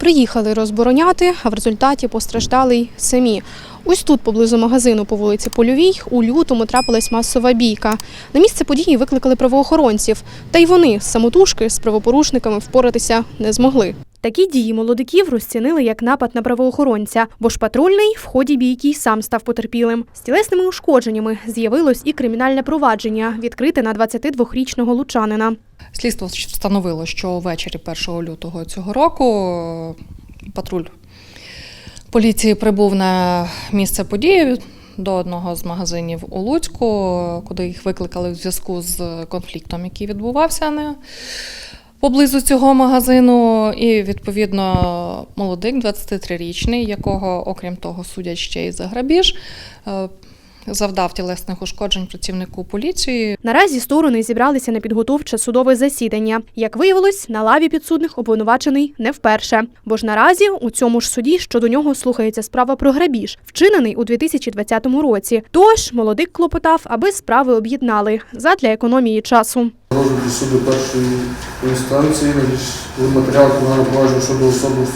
Приїхали розбороняти, а в результаті постраждали й самі. Ось тут, поблизу магазину по вулиці Польовій, у лютому трапилась масова бійка. На місце події викликали правоохоронців, та й вони самотужки з правопорушниками впоратися не змогли. Такі дії молодиків розцінили як напад на правоохоронця, бо ж патрульний в ході бійки сам став потерпілим. З тілесними ушкодженнями з'явилось і кримінальне провадження, відкрите на 22-річного лучанина. Слідство встановило, що ввечері 1 лютого цього року е, патруль поліції прибув на місце події до одного з магазинів у Луцьку, куди їх викликали в зв'язку з конфліктом, який відбувався поблизу цього магазину. І відповідно молодик, 23-річний, якого, окрім того, судять ще й за грабіж. е, Завдав тілесних ушкоджень працівнику поліції, Наразі сторони зібралися на підготовче судове засідання. Як виявилось, на лаві підсудних обвинувачений не вперше. Бо ж наразі у цьому ж суді щодо нього слухається справа про грабіж, вчинений у 2020 році. Тож молодик клопотав, аби справи об'єднали задля економії часу. Розгляду суду першої інстанції матеріал кримінального провадження щодо особи,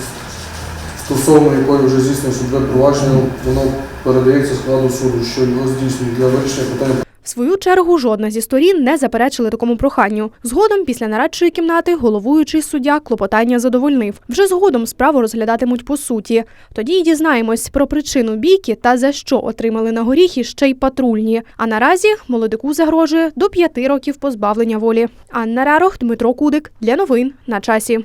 стосовно якої вже здійснює судове провадження, воно передається складу суду, що його здійснюють. Для вирішення питання В свою чергу жодна зі сторін не заперечили такому проханню. Згодом, після нарадчої кімнати, головуючий суддя клопотання задовольнив. Вже згодом справу розглядатимуть по суті. Тоді й дізнаємось про причину бійки та за що отримали на горіхи ще й патрульні. А наразі молодику загрожує до п'яти років позбавлення волі. Анна Рарох, Дмитро Кудик для новин на часі.